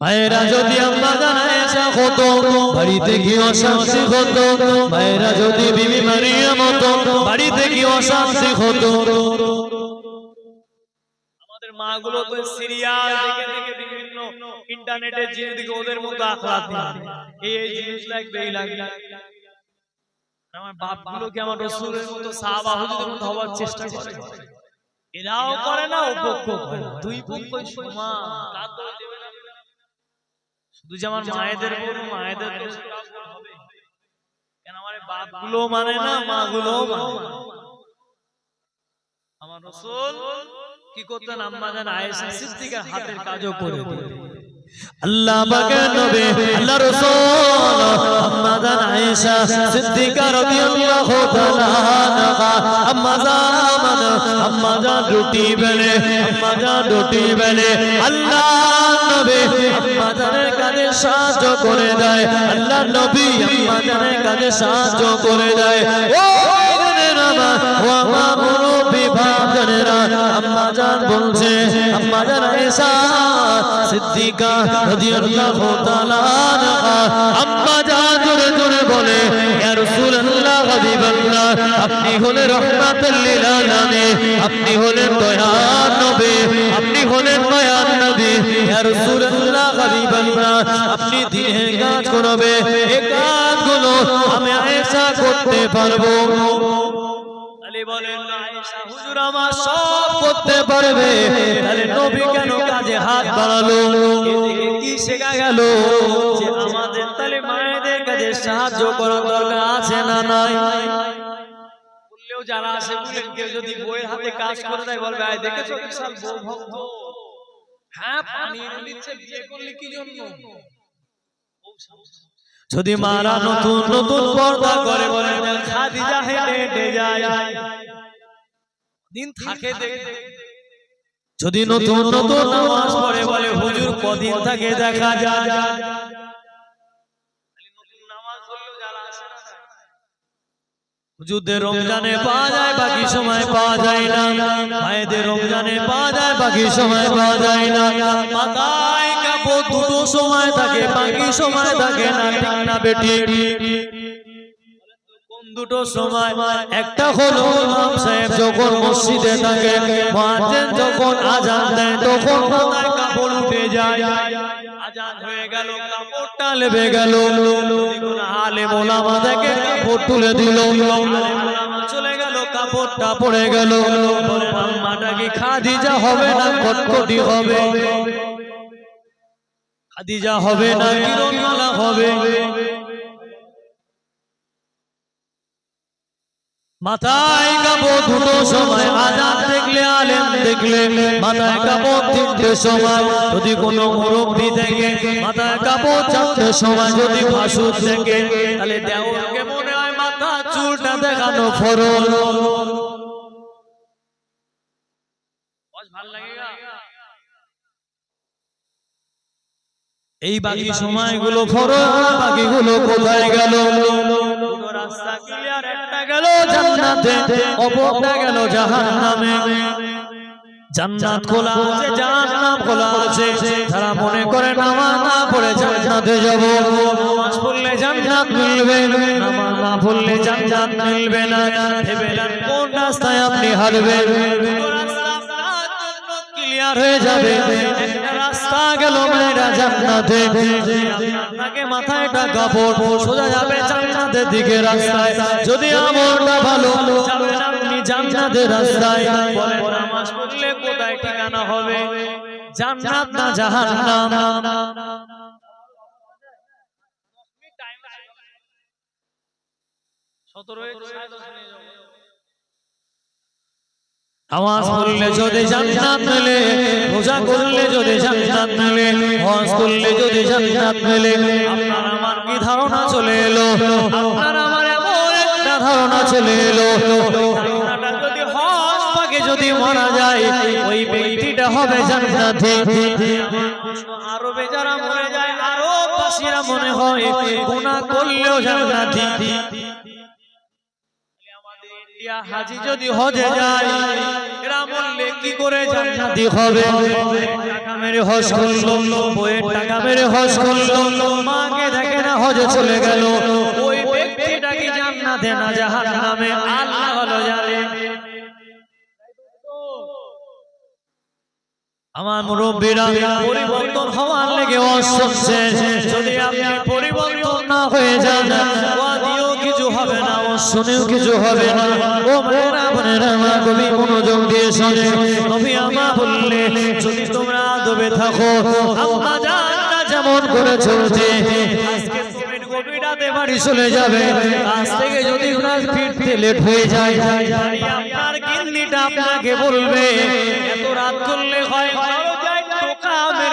মায়েরা যদি আম্মা জানায় বাড়িতে কি মায়েরা যদি বিবি মারিয়া বাড়িতে কি চেষ্টা করে? এরাও করে না ও পক্ষ করে দুই যে আমার মায়েদের বলব মায়েদের। কেন আমার বাপগুলো মানে না মা গুলো আমার রসুল কি করতেন? আম্মা জান আয়েশা সিদ্দিকা হাতের কাজও করে। আল্লাহ বাগে নবী আল্লাহ রাসূল। জান আয়েশা সিদ্দিকা রাদিয়াল্লাহু তাআলা আম্মা জান আম্মা জান রুটি বেলে আম্মা জান রুটি বেলে আল্লাহ নবী আম্মা জানের কাজে সাহায্য করে দেয় আল্লাহ নবী আম্মা জানের কাজে সাহায্য করে দেয় ও আমার, ও আমার আম্মা জান বলছে আম্মা জান আয়েশা সিদ্দিকা রাদিয়াল্লাহু তাআলা আপনি হলেন রহমাতুল লিল আলামিন, আপনি হলেন দয়ার নবী, আপনি হলেন মায়ার নবী, ইয়া রাসূলুল্লাহ, হাবিবাল্লাহ, আপনি দিনে কাজ করবে এই কাজগুলো আমি আয়েশা করতে পারব। আলী বলেন হুজুর আমার সব করতে পারবে। তাহলে নবী কেন কাজে হাত বাড়ালো? কি শেখা গেল? যে আমাদের তাহলে মায়েদের কাছে সাহায্য করার দরকার আছে না নাই? বললেও যারা বলেন কেউ যদি বইয়ের হাতে কাজ করে দেয়, বলবে, আয়, দেখেছ হ্যাঁ পানি এনে বিয়ে করলে কি জন্য? যদি মারা নতুন নতুন পর্দা করে, বলে, খাদিজা হেঁটে হেঁটে যায়। দিন থাকে যদি নতুন নতুন নামাজ পরে বলে হুজুর কদিন থাকে দেখা যায়। নতুন নামাজ পড়লেও যারা আসে না। না, হুজুরদের রমজানে পাওয়া যায় বাকি সময় পাওয়া যায় না। মায়েদের রমজানে পাওয়া যায় বাকি সময় পাওয়া যায় না। মাথায় কাপড় দুটো সময় থাকে বাকি সময় থাকে না ঠিক না বেটি? সময় একটা হলো মসজিদে তুলে দিল। চলে গেল, কাপড়টা পড়ে গেল। খাদিজা হবে না, কটকটি হবে? খাদিজা হবে না হবে? মাথায় কাপড় দুটো সময় আজাদ দেখলে আলেম দেখলে, মাথায় তিনটে সময়, যদি কোনো মুরব্বী থেকে মাথায় চারটে সময়, যদি থেকে তাহলে মনে হয়? মাথা চুলটা দেখানো এই বাকি সময়গুলো ফরল বাকিগুলো কোথায় গেল? রাস্তা গেল জান্নাতে অপরটা গেল জাহান্নামে। জান্নাত খোলা আছে, জাহান্নাম খোলা আছে। তারা মনে করে নামাজ না পড়ে জান্নাতে যাব। নামাজ পড়লে জান্নাত মিলবে, নামাজ না পড়লে জান্নাত মিলবে না। ভেবে কোন রাস্তায় আপনি হারবেন রাস্তা ক্লিয়ার হয়ে যাবে? গেল মেয়েরা জান্নাতে। আপনাকে মাথায় একটা কাপড় সোজা যাবে জান্নাতের দিকে রাস্তায়। যদি আমলটা ভালো জান্নাতের রাস্তায়। নামাজ পড়লে কোথায় ঠিকানা হবে? জান্নাত না জাহান্নাম? সতেরো নামাজ পড়লে যদি জান্নাত মেলে রোজা করলে যদি জান্নাত মেলে হজ করলে যদি জান্নাত মেলে আপনার আমার কি ধারণা চলে এলো? আপনার আমার এমন একটা ধারণা চলে এলো। যদি হজ পাকে যদি মারা যায় ওই ব্যক্তিটা হবে জান্নাতি। আরবে যারা মরে যায় আরও বাসীরা মনে হয় গুনাহ করলেও জান্নাতি। হাজি যদি হজে যায় এরা মরলে কি করে জান্নাতি? হবে টাকা মেরে হজ করল বইয়ের টাকা মেরে হজ করল মাকে দেখে না হজে চলে গেল। ওই ব্যক্তিটা কি জান্নাতে না জাহান্নামে? আল্লাহ ভালো জানে আমার মুরব্বীরা পরিবর্তন হওয়ার লেগে অসুস্থ যদি আপনি পরিবর্তন না হয়ে যান হবে না, ও শুনেও কিছু হবে না। ও মেয়েরা, বোনেরা, মা কবি মনোযোগ দিয়ে শোনে। নবী আমা বললে, যদি তোমরা আদবে থাকো, আম্মা জানটা যেমন করে চলছে।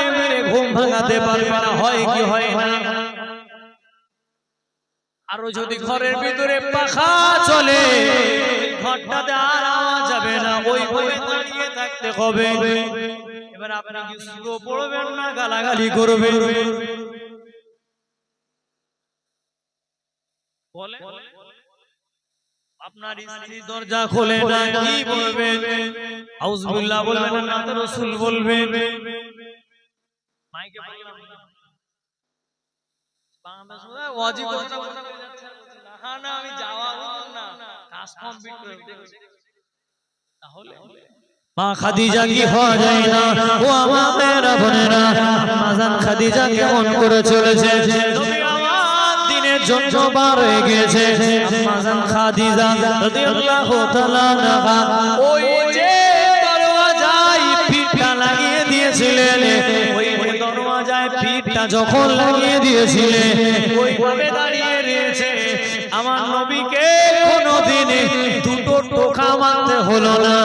তুমি ঘুম ভাঙাতে পারবে না, হয় কি হয় না? আরও যদি ঘরের ভিতরে পাখা চলে ঘরটাতে আর আওয়াজ যাবে না ওই দাঁড়িয়ে থাকতে হবে। এবার আপনি কি পড়বেন না গালাগালি করবেন। বলে? আপনার স্ত্রী দরজা খোলে না কি বলবেন? আউযুবিল্লাহ বলবেন না তো রাসূল বলবেন। মাইকে আমি যাওয়া না। কাজ কমপ্লিট করে তাহলে? মা খাদিজা কি হওয়া যায় না? ও আমার মেয়েরা বোনেরা আম্মাজান খাদিজা কেমন করে চলেছে? দিনের জন্য বার হয়ে গিয়েছে। আম্মাজান খাদিজা রাদিয়াল্লাহু তাআলা ওই দরওয়াজায় যখন লাগিয়ে দিয়েছিলেন ওইভাবে দাঁড়িয়ে রয়েছে। আমার নবীকে কোনোদিন দুটো টোকা মারতে হলো না।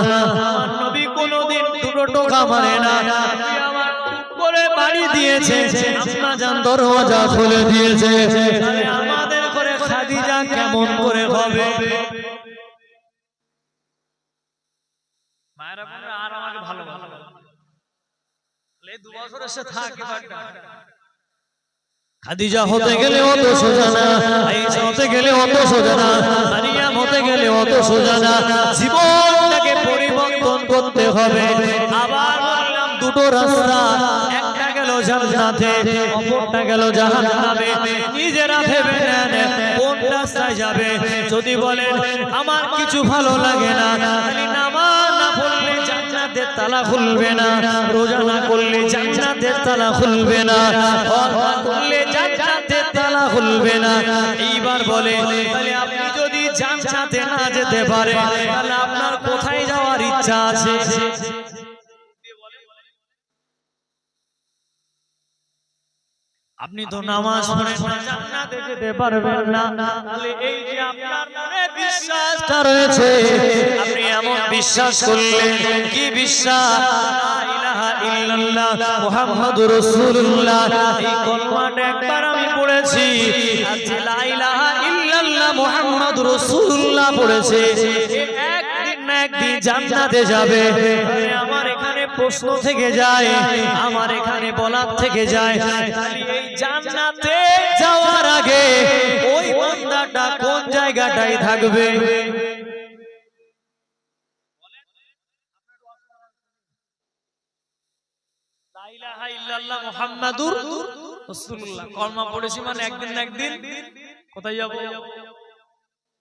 আমার নবী কোনোদিন দুটো টোকা মারে না। করে বাড়ি দিয়েছে আপনা জান দরওয়াজা খুলে দিয়েছে। আমাদের করে খাদিজা কেমন করে হবে? মায়েরা আর আমাকে ভালো ভালো দু বছর এসে থাক খাদিজা হতে গেলে অত সোজা না আয়েশা হতে গেলে অত সোজা না মারিয়াম হতে গেলে অত সোজা না জীবনটাকে পরিবর্তন করতে হবে। আবার বললাম দুটো রাস্তা একটা গেল জান্নাতে অপরটা গেল জাহান্নামে। নিজেরা ভেবে নেন কোন রাস্তায় যাবে। যদি বলেন আমার কিছু ভালো লাগে না। নামাজ তালা খুলবে না। রোজা না করলে জান্নাতের তালা খুলবে না। হজ করলে জান্নাতের তালা খুলবে না। এইবার বলে, তাহলে আপনি যদি জান্নাতে না যেতে পারে তাহলে আপনার কোথায় যাওয়ার ইচ্ছা আছে? আপনি তো নামাজ পড়ে না, জান্নাতে যেতে পারবেন না। তাহলে এই যে আপনার মনে বিশ্বাসটা রয়েছে আপনি এমন বিশ্বাস করলেন কি বিশ্বাস? মুহাম্মাদুর রাসূলুল্লাহ। এই কলমাটা একবার আমি পড়েছি। আচ্ছা লা ইলাহা ইল্লাল্লাহ মুহাম্মাদুর রাসূলুল্লাহ পড়েছে। একদিন জান্নাতে যাবে। আমার এখানে প্রশ্ন থেকে যায় আমার এখানে বলার থেকে যায়। এই জান্নাতে যাওয়ার আগে ওই বান্দাটা কোন জায়গাটায় থাকবে? মুহাম্মাদুর কলমা পড়েছি মানে একদিন একদিন। কোথায় যাব?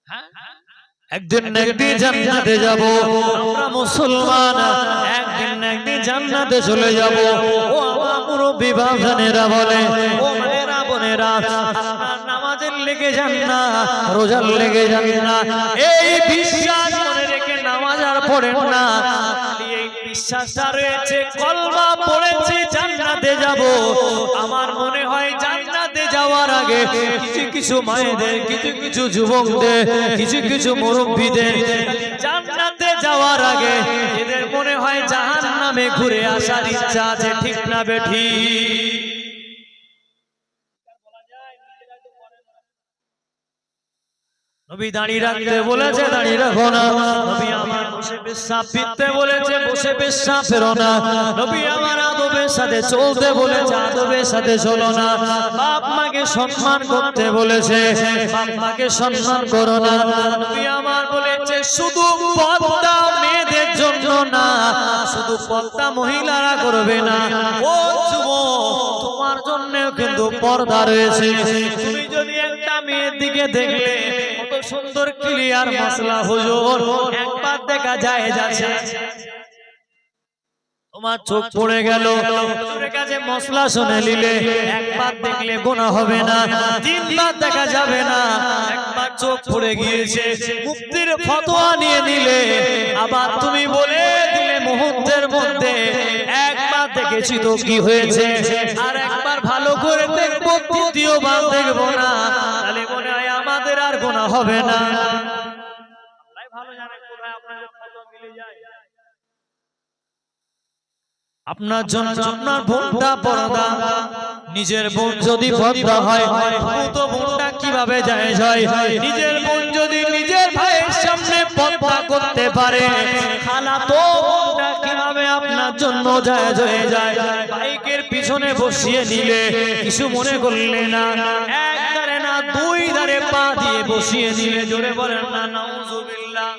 হ্যাঁ? একদিন না একদিন জান্নাতে যাব। আমরা মুসলমান একদিন না একদিন জান্নাতে চলে যাব। ও আমার মুরব্বি বাবানেরা বলে ও মায়েরা বোনেরা নামাজের লেগে যান না রোজার লেগে যান না। এই বিশ্বাস মনে রেখে নামাজ আর পড়েন না। এই বিশ্বাসটা রয়েছে কলমা পড়েছে জান্নাতে যাব। আমার মনে হয় আগে কিছু কিছু মায়েদের, কিছু কিছু যুবকদের, কিছু কিছু মুরব্বীদের জান্নাতে যাওয়ার আগে এদের মনে হয় জাহান্নামে ঘুরে আসার ইচ্ছা আছে, ঠিক না বেঠি নবী দাঁড়িয়ে রাখতে বলেছে, দাঁড়িয়ে রাখো না। নবী আমার বসে পেশাব, ফিরতে বলেছে, বসে পেশাব, ফেরো না। নবী আমার আদবের সাথে চলতে বলেছে, আদবের সাথে চলো না। বাপ মাকে সম্মান করতে বলেছে, বাপ মাকে সম্মান করো না। নবী আমার বলেছে, শুধু পদ্মা মেয়েদের জন্য না, শুধু পদ্মা মহিলারা করবে না। ও যুবক, তোমার জন্য কিন্তু পর্দা রয়েছে। তুমি যদি একটা মেয়ের দিকে দেখলে সুন্দর ক্লিয়ার মশলা হুজুর। একবার দেখা যায় যাচ্ছে। তোমার চোখ পড়ে গেল। মশলা শুনে নিলে একবার দেখলে গোনা হবে না, তিনবার দেখা যাবে না। একবার চোখ পড়ে গিয়েছে, মুক্তির ফতোয়া নিয়ে নিলে। আবার তুমি বলে দিলে মুহূর্তের মধ্যে, একবার দেখেছি তো কি হয়েছে। আর একবার ভালো করে দেখব, তৃতীয়বার দেখব না। হবে না। আপনার জন্য আপনার বোনটা পর্দা। নিজের বোন যদি পর্দা হয় তো বোনটা কীভাবে যায় যায়? নিজের বোন যদি নিজের ভাইয়ের সামনে পর্দা করতে পারে খালা তো বোনটা কীভাবে আপনার জন্য যায় হয়ে যায়? বাইকের পিছনে বসিয়ে নিলে কিছু মনে করলে না। দুই ধারে পা দিয়ে বসিয়ে নিলে জোরে বলেন না নাউজুবিল্লাহ।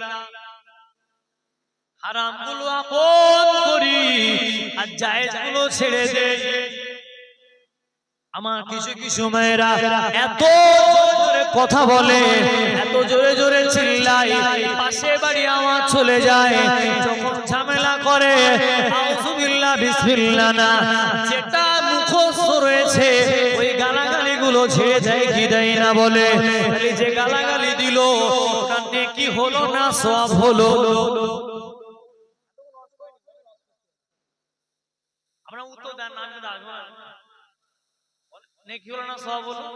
হারামগুলো আপন করি আর জায়েজগুলো ছেড়ে দে। আমার কিছু কিছু মেয়েরা এত জোরে কথা বলে এত জোরে জোরে চিল্লায়। পাশে বাড়ি আমার চলে যায়। যখন ঝামেলা করে বিসমিল্লাহ না যেটা মুখস্থ রয়েছে গুলো ছেড়ে দেয় কি দেয় না বলে? যে গালাগালি দিল ওটা নেকি হলো না সব হলো? আমরা উত্তর দেন না আমি আসব নেকি হলো না সব হলো?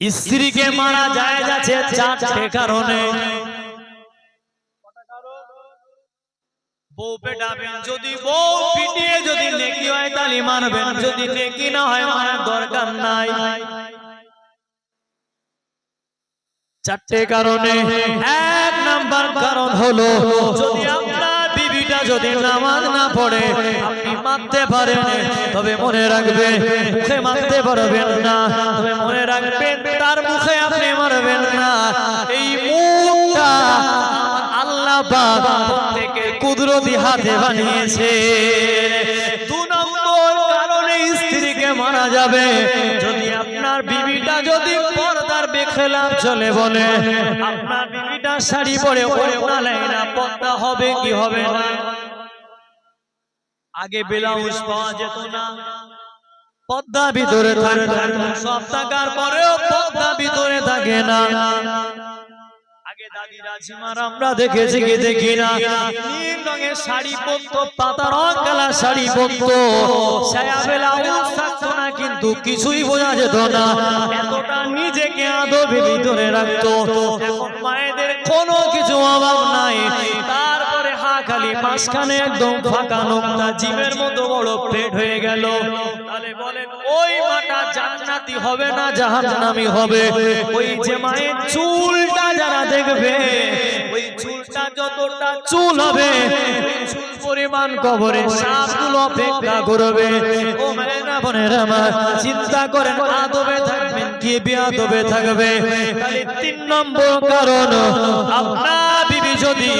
স্ত্রীকে মারা যায় যাচ্ছে চারটে কারণে। বউ পেটাবেন যদি বউ পিটিয়ে যদি নেকি হয় তাহলে মানবেন যদি নেকি না হয় মানার দরকার নাই। চারটে কারণে এক নাম্বার কারণ হলো যদি আপনার বিবিটা যদি নামাজ না পড়ে আপনি মানতে পারেন তবে মনে রাখবে মুখে মানতে পারবেন না। তবে মনে রাখবেন তার মুখে আপনি মারবেন না। এই মুখটা আল্লাহ থেকে কুদরতি হাতে বানিয়েছে। দু নম্বর কারণে স্ত্রীকে মারা যাবে। যদি আপনার বিবিটা যদি পর্দার বেখেলাম চলে বলে, আপনার বিবিটা শাড়ি পরে পর্দা হবে কি হবে না? আগে ব্লাউজ পাওয়া যেত না। পদ্মা ভিতরে থাকতো। সব টাকার পরেও পদ্মা ভিতরে থাকে না। দাদি রাজিমার আমরা দেখেছি কি দেখি না নীল রঙের শাড়ি পরতো পাতা রং কালার শাড়ি পরতো। থাকতো না কিন্তু কিছুই বোঝা যেত না। এতটা নিজেকে আদবে ভিতরে রাখতো। এখন মায়েদের কোনো কিছু অভাব নাই। তারপরে হা খালি মাঝখানে একদম ফাঁকা নোংরা জিমের মতো বড় প্লেট হয়ে গেল। তাহলে বলেন ওই মাটা জান্নাতি হবে না, জাহান্নামি হবে। ওই যে মায়ের চুলটা যারা দেখবে, ওই চুলটা যতটা চুল হবে চিন্তা করেন, আদবে থাকবেন কি বিয়াদবে থাকবে? তিন নম্বর কারণ, আপনার বিবি যদি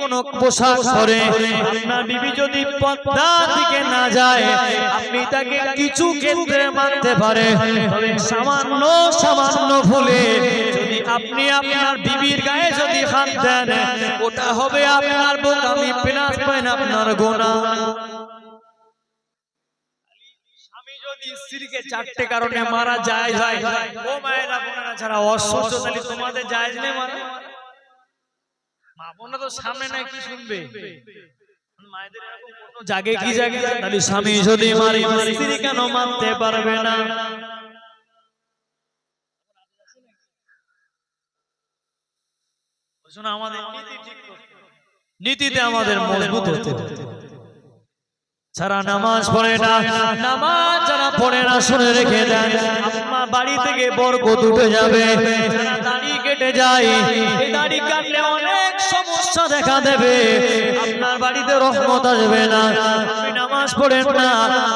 কোন পোশাক পরে। আপনার বিবি যদি পদ্মার দিকে না যায়, আপনি তাকে কিছু ক্ষেত্রে মানতে পারে। সামান্য সামান্য ভুলে আপনি আপনার বিবির গায়ে যদি হাত দেন, ওটা হবে আপনার বোকামি পেনাস পাইন আপনার গোনা। কারণে মারা যায় যায় ও মায়েরা, বোনেরা ছাড়া অসহ্য তোমাদের নেই মারা মা বোনরা তো সামনে নাই কি শুনবে? মায়েদের এরকম জাগে কি জাগে? তাহলে স্বামী যদি মারি স্ত্রী কেন মানতে পারবে না? শোনো আমাদের নীতি ঠিক নীতিতে আমাদের মজবুত হতে। যারা নামাজ পড়ে না নামাজ যারা পড়ে না শুনে রেখে দেন আপনার বাড়ি থেকে বরকত উঠে যাবে। যারা দাড়ি কেটে যায়। এই দাড়ি কাটলে অনেক সমস্যা দেখা দেবে। আপনার বাড়িতে রহমত আসবে না। আপনি নামাজ পড়েন না।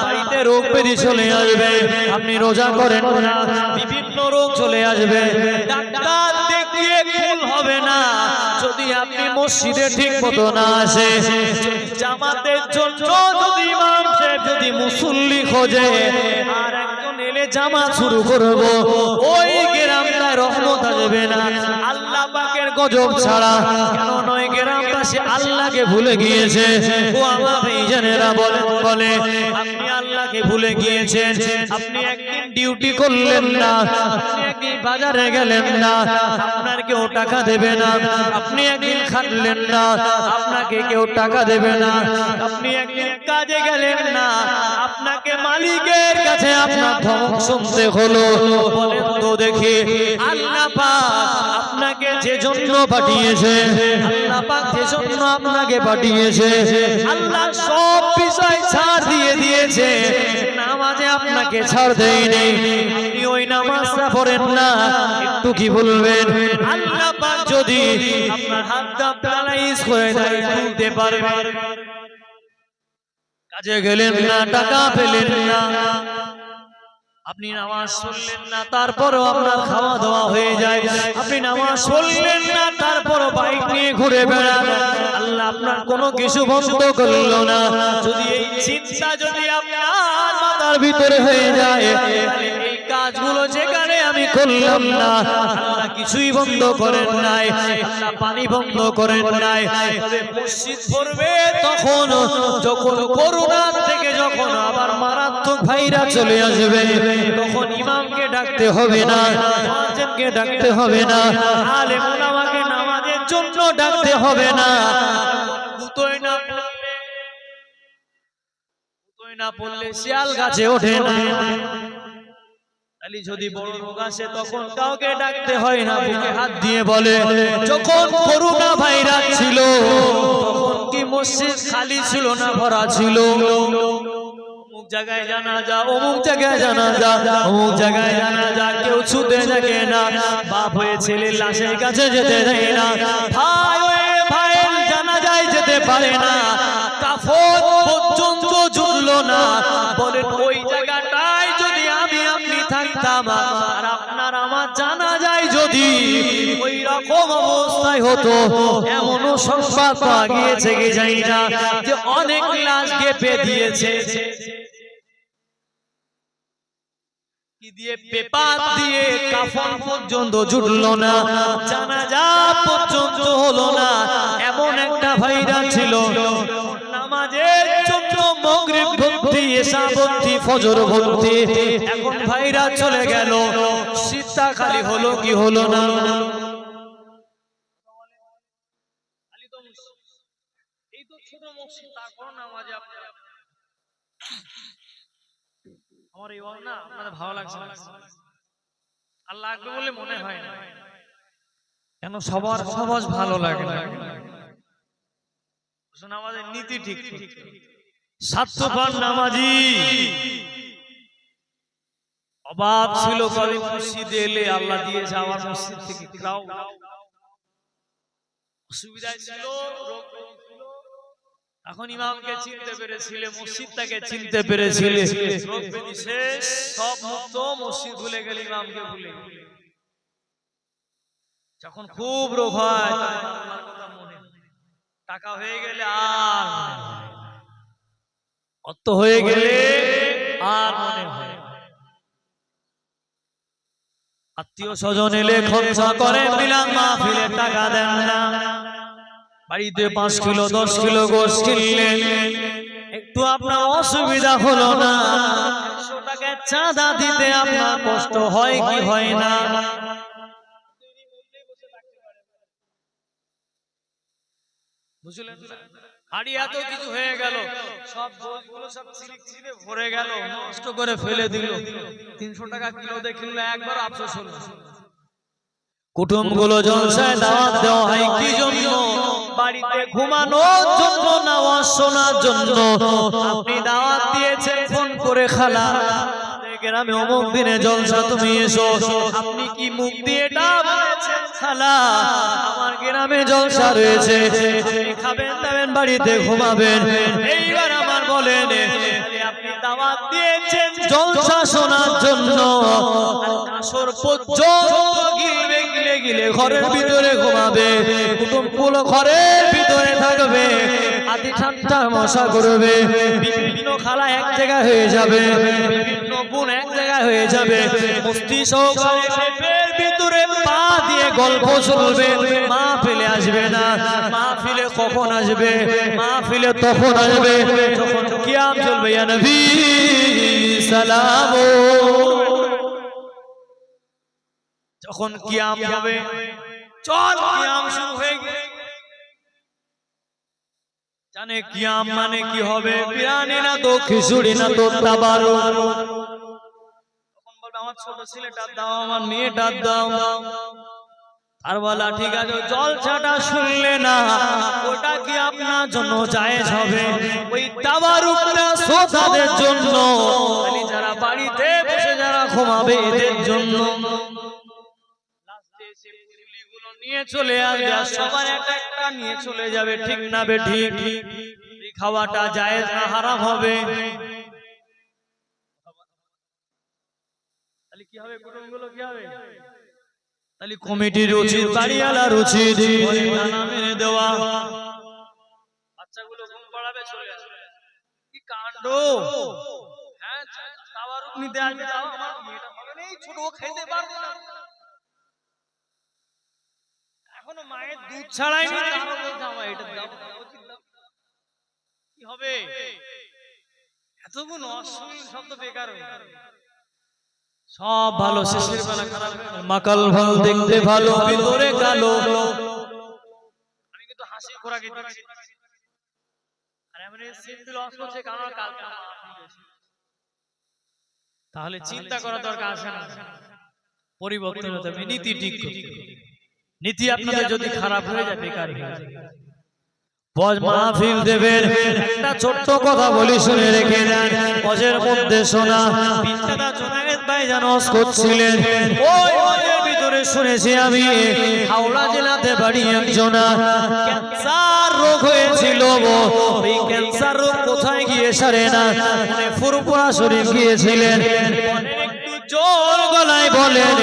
বাড়িতে রোগ ব্যাধি চলে আসবে। আপনি রোজা করেন না। বিভিন্ন রোগ চলে আসবে। ডাক্তার দেখিয়ে ভুল হবে না। যদি আপনি মসজিদে ঠিক মতো না আসে জামাতের জন্য যদি ইমাম সাহেব যদি মুসল্লি খোঁজ আর জামা শুরু করব। ওই গ্রামটায় রহমত আসবে না। আল্লাহ পাকের গজব ছাড়া কেন নয় গ্রামবাসী আল্লাহকে ভুলে গিয়েছে। ও আমার ভাইজানেরা বলেন, বলে, আপনি আল্লাহকে ভুলে গিয়েছেন। আপনি একদিন ডিউটি করলেন না। আপনি একদিন বাজারে গেলেন না। আপনার কেউ টাকা দেবে না। আপনি একদিন খাটলেন না। আপনাকে কেউ টাকা দেবে না। আপনি একদিন কাজে গেলেন না। আপনাকে মালিকের কাছে আপনার ধমক শুনতে হলো। বলেন তো দেখি। আল্লাহ পাক আপনাকে যে জন্য পাঠিয়েছে, আল্লাহ পাক যে জন্য আপনাকে পাঠিয়েছে, আল্লাহ সব বিষয় ছাড় দিয়ে দিয়েছে। নামাজে আপনাকে ছাড় দেয়নি। আপনি ওই নামাজটা পড়েন না, একটু কি বলবেন? আল্লাহ পাক যদি আপনার হাতটা প্যারালাইজ হয়ে যায় তুলতে পারবেন কাজে গেলেন না, টাকা পেলেন না। আপনি নামাজ শুনলেন না, তারপরও আপনার খাওয়া দাওয়া হয়ে যায়। আপনি নামাজ পড়লেন না, তারপরও বাইক নিয়ে ঘুরে বেড়ান। আল্লাহ আপনার কোনো কিছু বন্ধ করল না। যদি এই চিন্তা যদি আপনার মাথার ভিতরে হয়ে যায় এই কাজগুলো আমি করলাম না। কিছুই বন্ধ করেন নাই। পানি বন্ধ করেন নাই। মসজিদ পড়বে তখন, যখন করোনা থেকে যখন আবার মারাত্মক ভাইরা চলে আসবে, তখন ইমামকে ডাকতে হবে না মুয়াজ্জিনকে ডাকতে হবে না আলেম ওলামাকে নামাজের জন্য ডাকতে হবে না। দুটোই না না পড়লে শিয়াল গাছে ওঠে না। খালি যদি বড় রোগ আসে তখন কাউকে ডাকতে হয় না বুকে হাত দিয়ে বলে। যখন করোনা ভাইরাস ছিল তখন কি মসজিদ খালি ছিল না ভরা ছিল? অমুক জায়গায় জানা যা অমুক জায়গায় জানা যা অমুক জায়গায় জানা যা কেউ ছুটে থাকে না বাপ হয়ে ছেলের লাশের কাছে যেতে দেয় না। ভাই হয়ে ভাইয়ের জানা যায় যেতে পারে না। যদি অবস্থায় হতো। এমনও সংবাদ পাওয়া গিয়েছে কি না, যে অনেক লাশ দিয়েছে। দিয়ে পেপার দিয়ে পর্যন্ত না হলো না, এমন একটা ছিল। নামাজের মগরিব ভর্তি এশা ভর্তি ফজর ভর্তি এখন ভাইরা চলে গেল। খালি হলো কি হলো না? আমার এই না, আপনাদের ভালো লাগছে লাগবে বলে মনে হয় না। কেন সবার সহজ ভালো লাগে না? আমাদের নীতি ঠিক ঠিক। স্বার্থপর নামাজি। অভাব ছিল কবে মসজিদে এলে আল্লাহ দিয়েছে আমার মসজিদ থেকে খাও অসুবিধায় ছিল। এখন ইমামকে চিনতে পেরেছিলে মসজিদটাকে চিনতে পেরেছিলে। সব মুক্ত মসজিদ ভুলে গেলে ইমামকে ভুলে। যখন খুব রোগ হয়। টাকা হয়ে গেলে আর মনে হয় গেলে আর মনে হয় আত্মীয় স্বজন এলে খরচা করেন মিলান মাহফিলে টাকা দেন না। বাড়িতে পাঁচ কিলো দশ কিলো গোস কিনলেন। একটু আপনার অসুবিধা হলো না। চাঁদা দিতে আপনার কষ্ট হয় কি হয় না? বুঝলেন? হাড়ি এত কিছু হয়ে গেল। সব বইগুলো সব ছিঁড়ে ভরে গেল নষ্ট করে ফেলে দিল। তিনশো টাকা কিলো দিয়ে কিনলে একবার আফসোস হলো কুটুমগুলো জলসায় দাওয়াত দেওয়া হয় কি জন্য? বাড়িতে ঘুমানোর জন্য না শোনার জন্য? আপনি দাওয়াত দিয়েছেন ফোন করে খালা। গ্রামে অমুক দিনে জলসা তুমি এসো। আপনি কি মুখ দিয়ে এটা খালা আমার গ্রামে জলসা রয়েছে। খাবেন দাবেন বাড়িতে ঘুমাবেন। এইবার আমার বলেন আপনি দাওয়াত দিয়েছেন জলসা শোনার জন্য। আসর পর্যন্ত গিলে গিলে গিলে ঘরের ভিতরে ঘুমাবে। ঘরের ভিতরে থাকবে। আদি ঠান্ডা মশা করবে। বিভিন্ন খালা এক জায়গায় হয়ে যাবে। বিভিন্ন বোন এক জায়গায় হয়ে যাবে। মস্তি সহকারে ভিতরে দিয়ে গল্প শুনবে মা ফেলে আসবে না। মা ফিলে কখন আসবে? মা ফিলে তখন আসবে। যখন কিয়াম চলবে সালামু। যখন কিয়াম হবে, চল কিয়াম শুরু হয়ে গেছে জানে কিয়াম মানে কি হবে? বিরিয়ানি না তো খিচুড়ি না তো তাবারু তখন আমার ছোট ছেলেটা দাও, আমার মেয়েটা দাও। আর বলা ঠিক আছে জলছাটা শুনলে না, ওটা কি আপনার জন্য জায়েজ হবে? ওই তাবারুকটা শ্রোতাদের জন্য খালি যারা বাড়িতে বসে যারা ঘুমাবে এদের জন্য। নিয়ে চলে আসবে সবার একটা একটা নিয়ে চলে যাবে, ঠিক না বে ঠিক? খাওয়াটা জায়েজ না হারাম হবে তাহলে কি হবে কুটুমগুলো কি হবে তাহলে কমিটির উচিত বাড়িওয়ালার উচিত দেওয়া। বাচ্চাগুলো ঘুম পাড়াবে চলে আসবে কি কাণ্ড? হ্যাঁ তাওয়ারুক নিতে আসবে তাও আমার মেয়েটা হবে না, এই ছোট খেতে পারবে না। এখনও মায়ের দুধ ছাড়াই নি আমার এটা দাও দাও, উচিত দাও। কি হবে? এতগুলো অশ্লীল শব্দ বেকার হয়ে। সব ভালো শেষের বেলা খারাপ মাকাল ভালো দেখতে ভালো ভিতরে কালো। আমি কিন্তু হাসি খোরাকি দিচ্ছি আর এমনি সিম্পল লস করছে কারণ কালকে। তাহলে চিন্তা করার দরকার আছে না। পরিবর্তন হতে হবে নীতি ঠিক করতে নীতি আপনাদের যদি খারাপ হয়ে যায় বেকার হয়ে যায়। মাহফিল দেবেন। একটা ছোট্ট কথা বলি শুনে রেখে দেন। বজের মধ্যে শোনা। জোনায়েদ যেন করছিলেন ভিতরে শুনেছি আমি, হাওড়া জেলাতে বাড়ি একজনা রোগ হয়েছিল ওই ক্যান্সার রোগ কোথায় গিয়ে সারে না? মানে ফুরপুরা শরীফ গিয়েছিলেন। জোর গলায় বলেন,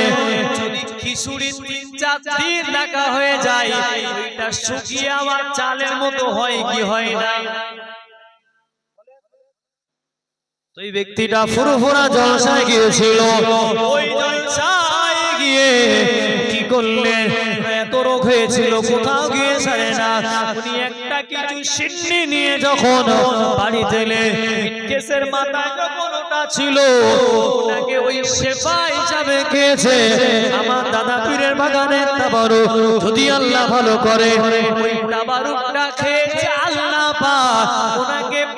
যদি খিচুড়ি তিন চার দিন রাখা হয়ে যায়, ওইটা শুকিয়ে আবার চালের মতো হয় কি হয় না? তো এই ব্যক্তিটা ফুরফুরা জলসায় গিয়েছিল। ওই জলসায় গিয়ে কি করলেন এত রোগ হয়েছিল কোথাও গিয়ে সারে না। উনি একটা কিছু সিন্নি নিয়ে যখন বাড়িতে কেসের মাথায় যখন ওটা ছিল ওনাকে ওই শেফা হিসাবে খেয়েছে। আমার দাদা পীরের বাগানে তাবারু যদি আল্লাহ ভালো করে ওই তাবারুকটা খেয়েছে আল্লাহ পাক। ওনাকে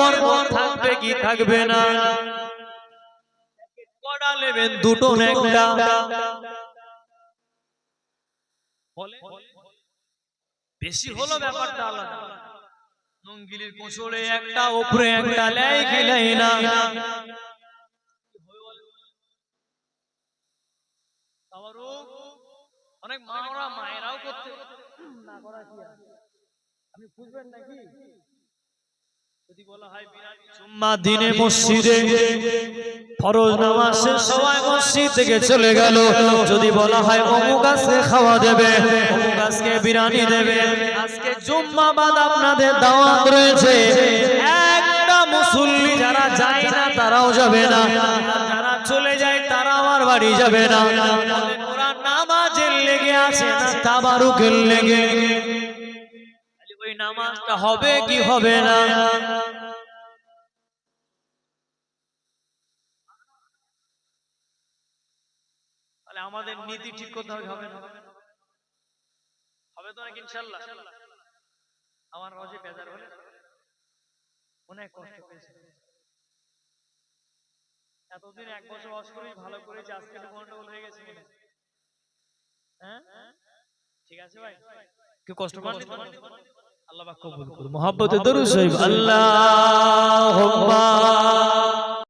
বরকত থাকবে কি থাকবে না? কটা নেবেন দুটো একটা বেশি হলো ব্যাপারটা আলাদা। নঙ্গিলির কোচড়ে একটা উপরে একটা লাই খেলাই না। অনেক মাওরা মায়েরাও করতে না করা কি আপনি বুঝবেন নাকি যদি বলা হয় বিরানি জুম্মা দিনে মসজিদে ফরজ নামাজ শেষ মসজিদ থেকে চলে গেল। যদি বলা হয় অমুক আজকে খাওয়া দেবে অমুক আজকে বিরানি দেবে আজকে জুম্মা বাদ আপনাদের দাওয়াত রয়েছে। একটা মুসল্লি যারা যায় না তারাও যাবে না। যারা চলে যায় তারা আমার বাড়ি যাবে না। ওরা নামাজের লেগে আছে না তাবারুকের লেগে। নামাজটা হবে কি হবে না? আমাদের নীতি ঠিক করতে হবে হবে হবে তো নাকি ইনশাল্লাহ। আমার রজে বেজার হলে অনেক কষ্ট পেয়েছে এতদিন এক বছর বয়স করেই ভালো করেছি, আজকে একটু গন্ডগোল হয়ে গেছে হ্যাঁ। ঠিক আছে ভাই? কেউ কষ্ট করেন আল্লাহ কবুল করুন। মোহাব্বতে দরুদ শরীফ। আল্লাহুম্মা।